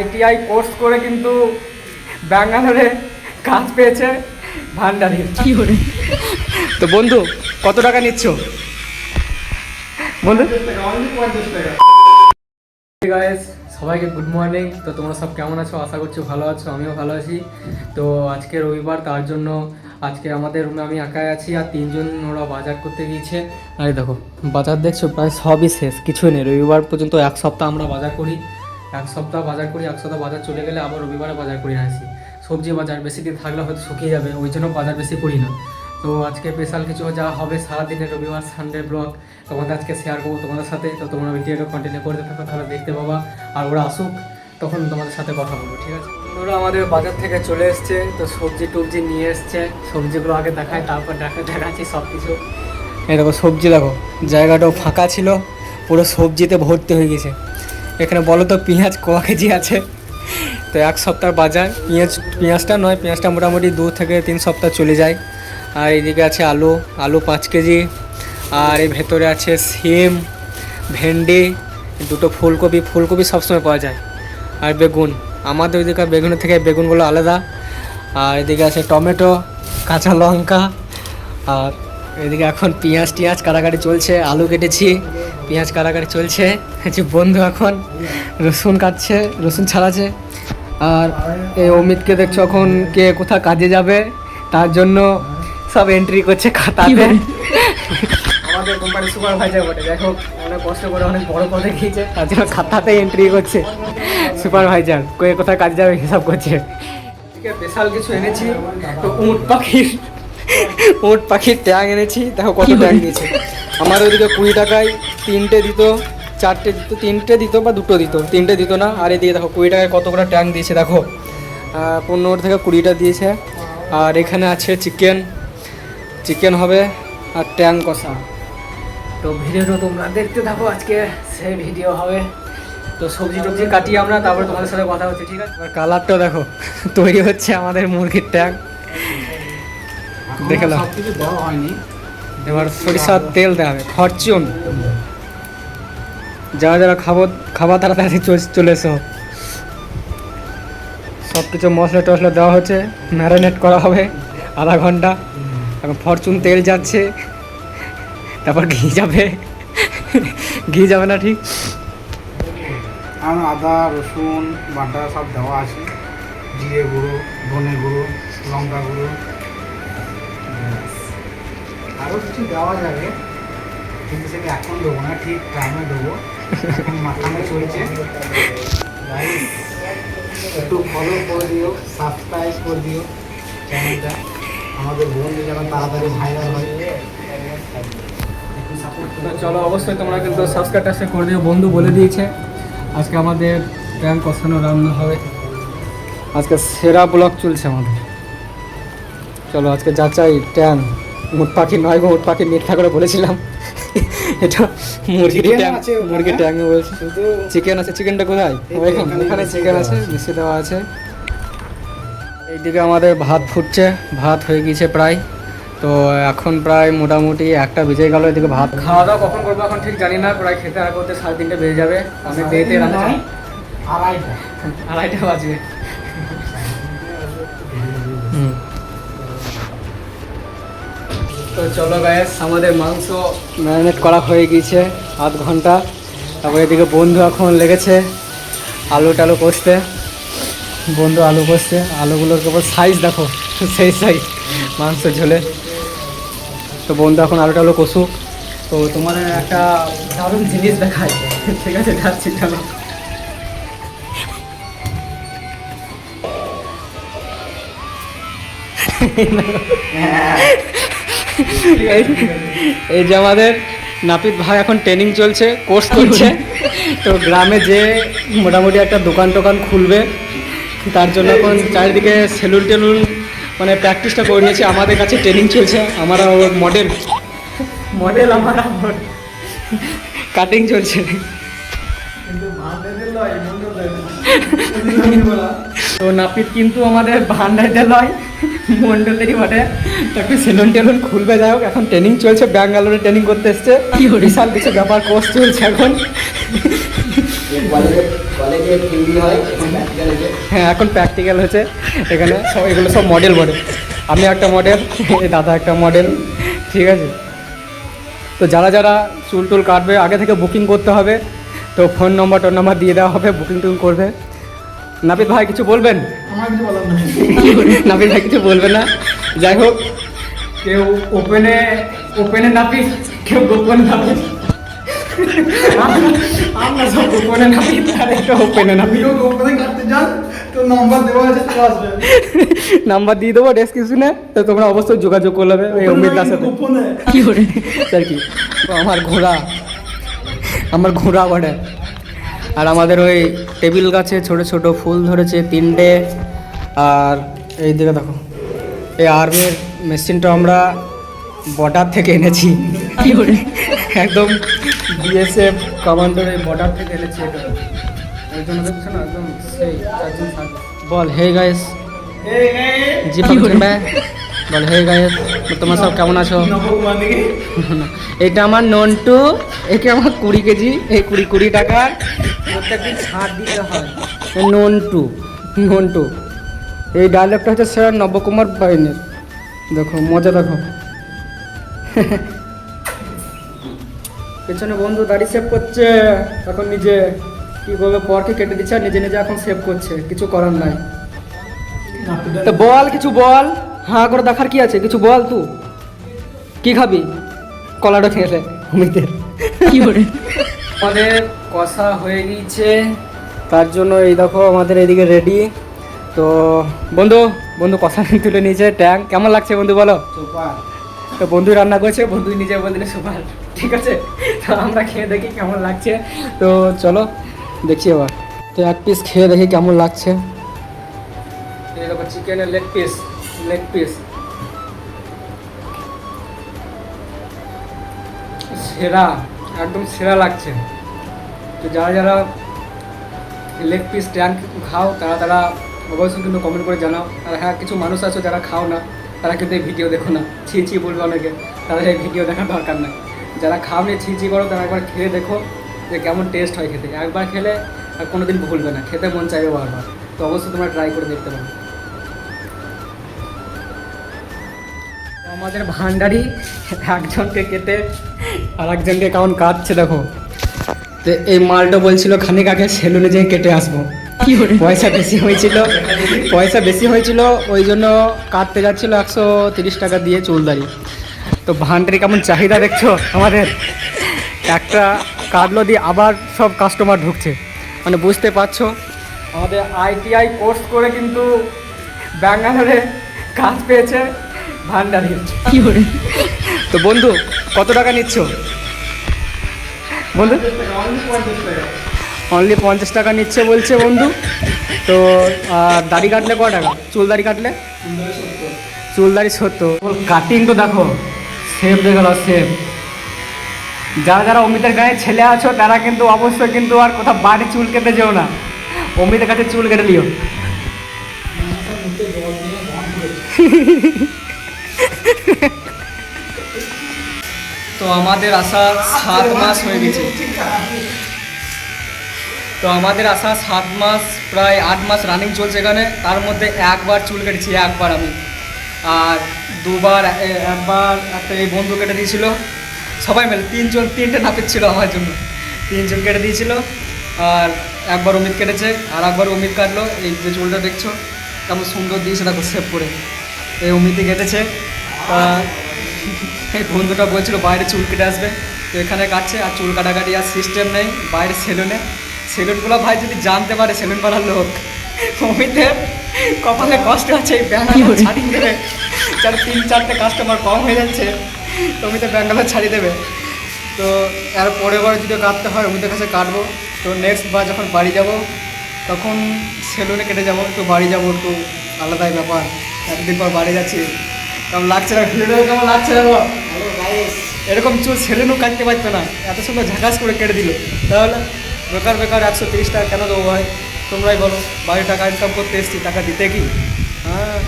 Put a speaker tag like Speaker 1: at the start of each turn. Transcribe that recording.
Speaker 1: ITI course করে কিন্তু ব্যাঙ্গালোরে কাজ পেয়েছে ভান্ডারির
Speaker 2: কি করে?
Speaker 1: তো বন্ধু কত টাকা নিচ্ছ? বন্ধু? গাইস সবাইকে গুড মর্নিং তো তোমরা সব কেমন আছো? আশা করছি ভালো আছো আমিও ভালো আছি। তো আজকে রবিবার তার জন্য আজকে আমাদের রুমে আমি একাই আছি আর তিনজন ওরা বাজার করতে গিয়েছে। আরে দেখো বাজার দেখছ প্রায় সবই শেষ কিছুই নেই। রবিবার পর্যন্ত এক সপ্তাহ আমরা বাজার করি। এক সপ্তাহ বাজার করি, এক সপ্তাহ বাজার চলে গেলে আবার রবিবারে বাজার করি আসি সবজি বাজার বেশি দিন থাকলে হয়তো শুকিয়ে যাবে, ওই জন্য বাজার বেশি করি না। তো আজকে স্পেশাল কিছু যা হবে সারাদিনের রবিবার সানডে ব্লগ তোমাদের আজকে শেয়ার করব তোমাদের সাথে। তো তোমরা ভিডিওটা কন্টিনিউ করতে থাকো, তাহলে দেখতে পাবা। আর ওরা আসুক, তখন তোমাদের সাথে কথা বলব, ঠিক আছে? ওরা আমাদের বাজার থেকে চলে এসছে, তো সবজি টবজি নিয়ে এসছে। সবজিগুলো আগে দেখায় তারপর দেখা দেখাচ্ছি সব কিছু এই দেখো সবজি, দেখো, জায়গাটাও ফাঁকা ছিল, পুরো সবজিতে ভর্তি হয়ে গেছে। এখানে বলো তো পেঁয়াজ ক কেজি আছে? তো এক সপ্তাহ বাজার, পেঁয়াজ, পেঁয়াজটা নয়, পেঁয়াজটা মোটামুটি দু থেকে তিন সপ্তাহ চলে যায়। আর এদিকে আছে আলু আলু পাঁচ কেজি। আর এই ভেতরে আছে সিম, ভেন্ডি, দুটো ফুলকপি ফুলকপি সবসময় পাওয়া যায়। আর বেগুন, আমাদের ওইদিকে বেগুনের থেকে বেগুনগুলো আলাদা। আর এদিকে আছে টমেটো, কাঁচা লঙ্কা। আর এদিকে এখন পেঁয়াজ টিয়াজ কাটাকাটি চলছে, আলু কেটেছি। পেঁয়াজ কাটাকাটি চলছে। যে বন্ধু এখন রসুন কাটছে রসুন ছাড়াছে আর এই অমিতকে দেখছ এখন কে কোথায় কাজে যাবে তার জন্য সব এন্ট্রি করছে খাতাতে। আমাদের কোম্পানি সুপারভাইজার বটে হোক অনেক কষ্ট করে অনেক বড় পদে গিয়েছে তার জন্য খাতাতে এন্ট্রি করছে। সুপারভাইজার কে কোথায় কাজে যাবে হিসাব করছে। স্পেশাল কিছু এনেছি তো উট পাখির উট পাখির ট্যাং এনেছি। দেখো কত ট্যাং দিয়েছে। আমার ওইদিকে কুড়ি টাকায় তিনটে দিত চারটে দিত তিনটে দিত বা দুটো দিত? তিনটে দিত না? আর এদিকে দেখো কুড়ি টাকায় কত করে ট্যাং দিয়েছে দেখো। পনেরো থেকে কুড়িটা দিয়েছে। আর এখানে আছে চিকেন। চিকেন হবে আর ট্যাং কষা। তো ভিডিওটা তোমরা দেখতে থাকো আজকে সেই ভিডিও হবে। তো সবজি টবজি কাটিয়ে আমরা তারপরে তোমাদের সাথে কথা হচ্ছে ঠিক আছে? এবার কালারটা দেখো তৈরি হচ্ছে আমাদের মুরগির ট্যাং। দেখে
Speaker 3: হয়নি।
Speaker 1: এবার সরিষার তেল দেওয়া হবে। ফরচুন। যারা যারা খাব খাবার তাড়াতাড়ি চল- এসো। সব কিছু মশলা টশলা দেওয়া হচ্ছে, ম্যারিনেট করা হবে আধা ঘণ্টা, এখন ফরচুন তেল যাচ্ছে, তারপর ঘি যাবে ঘি যাবে না ঠিক?
Speaker 3: আদা, রসুন, বাটা সব দেওয়া আছে, জিরে গুঁড়ো, ধনে গুঁড়ো, লঙ্কা গুঁড়ো। আরও কিছু দেওয়া যাবে, কিন্তু সেটা এখন দেবো না, ঠিক টাইমে দেবো। একটু করে দিও করে দিও আমাদের বন্ধু তাড়াতাড়ি
Speaker 1: চলো, অবশ্যই তোমরা কিন্তু সাবস্ক্রাইব টাবস্ক্রাইব করে দিও। বন্ধু বলে দিয়েছে, আজকে আমাদের প্যান কষানো, রান্না হবে। আজকে সেরা ব্লগ চলছে আমাদের। চলো, আজকে যাচাই ট্যান মুট পাখি নয় গো মুট পাখি মিথ্যা করে বলেছিলাম। এটা মুরগির ট্যাং। মুরগির ট্যাং বলছি। চিকেন আছে চিকেনটা কোথায়? ওইখানে
Speaker 3: এখানে
Speaker 1: চিকেন আছে মিশিয়ে দেওয়া আছে। এইদিকে আমাদের ভাত ফুটছে ভাত হয়ে গিয়েছে প্রায়। তো এখন প্রায় মোটামুটি একটা বেজে গেল এদিকে ভাত খাওয়া দাওয়া কখন করব এখন ঠিক জানি না প্রায় খেতে আর করতে সাড়ে তিনটে বেজে যাবে। আমি দেরিতে রান্না
Speaker 3: আড়াইটা।
Speaker 1: আড়াইটা বাজবে। হুম। তো চলো গ্যাস আমাদের মাংস ম্যারিনেট করা হয়ে গিয়েছে আধ ঘণ্টা। তারপর এদিকে বন্ধু এখন লেগেছে আলু টালু কষতে। বন্ধু আলু কষছে, আলুগুলোর কেবল সাইজ দেখো, সেই সাইজ মাংস ঝোলে। তো বন্ধু এখন আলু টালু কষুক। তো তোমার একটা দারুণ জিনিস দেখায় ঠিক আছে, যাচ্ছি, চলো। এই- যে আমাদের নাপিত ভাই এখন ট্রেনিং চলছে কোর্স করছে তো গ্রামে যে মোটামুটি একটা দোকান টোকান খুলবে তার জন্য এখন চারিদিকে সেলুন টেলুন মানে প্র্যাকটিসটা করে নিয়েছে। আমাদের কাছে ট্রেনিং চলছে আমরা মডেল মডেল আমার কাটিং চলছে। তো নাপিত কিন্তু আমাদের ভান্ডারিতে নয় মন্ডলেরই বটে। তো একটু সেলুন টেলুন খুলবে যাই হোক এখন ট্রেনিং চলছে ব্যাঙ্গালোরে ট্রেনিং করতে এসছে। কি বিশাল কিছু ব্যাপার কোর্স চলছে এখন।
Speaker 2: কলেজে কলেজে থিওরি হয় হয়েছে।
Speaker 1: হ্যাঁ এখন প্র্যাকটিক্যাল হচ্ছে এখানে সব এগুলো সব মডেল মডেল আমি একটা মডেল দাদা একটা মডেল ঠিক আছে? তো যারা যারা চুল টুল কাটবে আগে থেকে বুকিং করতে হবে। তো ফোন নম্বর টোন নাম্বার দিয়ে দেওয়া হবে বুকিং টুকিং করবে। নাপিত ভাই কিছু বলবেন?
Speaker 3: আমার কিছু
Speaker 1: নাপিত ভাই কিছু বলবে না? যাই হোক। কেউ ওপেনে ওপেনে নাপিত কেউ গোপন নাপিত আমরা সব গোপনে নাপিত আর একটা ওপেনে নাপিত
Speaker 3: ভিডিও কোম্পানি কাটতে যান তো নাম্বার দেওয়া আছে চলে আসবে।
Speaker 1: নাম্বার দিয়ে দেবো ডেসক্রিপশনে তো তোমরা অবশ্যই যোগাযোগ করে নেবে ওই অমিত কি করে? স্যার কি? আমার ঘোড়া। আমার ঘোড়া বটে আর আমাদের ওই টেবিল গাছে ছোট ছোট ফুল ধরেছে তিনটে। আর এই দিকে দেখো এই আর্মের মেশিনটা আমরা বর্ডার থেকে এনেছি। একদম বিএসএফ কমান্ডোর এই বর্ডার থেকে এনেছি এটা। জন্য দেখছ না একদম সেই বল হে গাইস। জি পাচ্ছেন ভাই বল? হে গাইস তোমার সব কেমন আছো? এটা আমার নন্টু একে আমার কুড়ি কেজি এই কুড়ি কুড়ি টাকার প্রত্যেকদিন ছাড় দিতে হয়। নন্টু নন্টু এই ডায়লগটা হচ্ছে স্যার নবকুমার বাইনের দেখো মজা দেখো। পেছনে বন্ধু দাড়ি সেভ করছে এখন নিজে কি করবে পরকে কেটে দিচ্ছে আর নিজে নিজে এখন সেভ করছে কিছু করার নাই। তো বল কিছু বল হ্যাঁ করে দেখার কি আছে? কিছু বল তুই কি খাবি? কলাটা খেলে অমিতের। কি করে? আমাদের কষা হয়ে গিয়েছে। তার জন্য এই দেখো আমাদের এদিকে রেডি তো বন্ধু বন্ধু কষা তুলে নিয়েছে ট্যাঙ্ক কেমন লাগছে বন্ধু বলো? তো বন্ধু রান্না করেছে বন্ধু নিজে বলদিলে সুপার। ঠিক আছে? তো আমরা খেয়ে দেখি কেমন লাগছে। তো চলো দেখছি এবার। তো এক পিস খেয়ে দেখি কেমন লাগছে। এই দেখো চিকেনের লেগ পিস লেগ পিস সেরা একদম সেরা লাগছে। তো যারা যারা লেগ পিস ট্যাঙ্ক খাও, তারা তারা অবশ্যই কিন্তু কমেন্ট করে জানাও। আর হ্যাঁ কিছু মানুষ আছে যারা খাও না, তারা কিন্তু এই ভিডিও দেখো না। ছি ছি বলবে অনেকে। তাদের এই ভিডিও দেখার দরকার নাই। যারা খাও নিয়ে ছি ছি করো, তারা একবার খেয়ে দেখো যে কেমন টেস্ট হয় খেতে। একবার খেলে আর কোনো দিন ভুলবে না। খেতে মন চাইবে বারবার। তো অবশ্যই তোমরা ট্রাই করে দেখতে পারো। আমাদের ভান্ডারি একজনকে কেটে আর একজনকে কেমন কাটছে দেখো। তো এই মালটা বলছিল খানিক আগে সেলুনে যেয়ে কেটে আসব। পয়সা বেশি হয়েছিল পয়সা বেশি হয়েছিল ওই জন্য কাটতে যাচ্ছিল একশো তিরিশ টাকা দিয়ে চুল চুলদারি তো ভান্ডারি কেমন চাহিদা দেখছ আমাদের? একটা কাটলো দিয়ে আবার সব কাস্টমার ঢুকছে। মানে বুঝতে পারছ আমাদের আইটিআই কোর্স করে কিন্তু ব্যাঙ্গালোরে কাজ পেয়েছে ভান্ডারি তো বন্ধু কত টাকা নিচ্ছ? বন্ধু অনলি পঞ্চাশ টাকা নিচ্ছে বলছে বন্ধু। তো, আর দাড়ি কাটলে ক টাকা? চুল দাড়ি কাটলে? চুল দাড়ি সত্তর। কাটিং তো দেখো সেভ দেখে সেভ যারা যারা অমিতের গায়ে ছেলে আছো, তারা কিন্তু অবশ্যই কিন্তু আর কোথাও বাড়ি চুল কেটে যেও না। অমিতের কাছে চুল কেটে নিও। তো আমাদের আসা সাত মাস হয়ে গেছে। তো আমাদের আসা সাত মাস, প্রায় আট মাস রানিং চলছে এখানে। তার মধ্যে একবার চুল কেটেছি, একবার আমি। আর দুবার একবার একটা এই বন্ধু কেটে দিয়েছিল। সবাই মিলে তিনজন, তিনটে নাপিত ছিল আমার জন্য। তিনজন কেটে দিয়েছিল। আর একবার অমিত কেটেছে, আর একবার অমিত কাটলো। এই যে চুলটা দেখছ, কেমন সুন্দর দিয়েছে, দেখো সেভ করে। এই অমিতই কেটেছে। বন্ধুটা বলছিল বাইরে চুল কেটে আসবে। তো এখানে কাটছে আর চুল কাটাকাটি আর সিস্টেম নেই বাইরে সেলুনে সেলুনগুলো ভাই যদি জানতে পারে সেলুন পাড়ার লোক। অমিতের কপালে কষ্ট আছে এই ব্যাঙ্গালোর ছাড়িয়ে দেবে। যার তিন চারটে কাস্টমার কম হয়ে যাচ্ছে। তো অমিতে ব্যাঙ্গালোর ছাড়িয়ে দেবে। তো এর পরে বার যদি কাটতে হয় অমিতের কাছে কাটবো। তো নেক্সট বার যখন বাড়ি যাব তখন সেলুনে কেটে যাব একটু বাড়ি যাব একটু আলাদাই ব্যাপার। একদিন পর বাড়ি যাচ্ছি। কেমন লাগছে না? ভিডিও কেমন লাগছে না এরকম চুল ছেলেনও কাটতে পারতো না। এত সুন্দর ঝাঁকাস করে কেটে দিল। তাহলে বেকার বেকার একশো তিরিশ টাকা কেন দেবো ভাই? তোমরাই বলো বাড়ি টাকা ইনকাম করতে এসছি, টাকা দিতে কি? হ্যাঁ।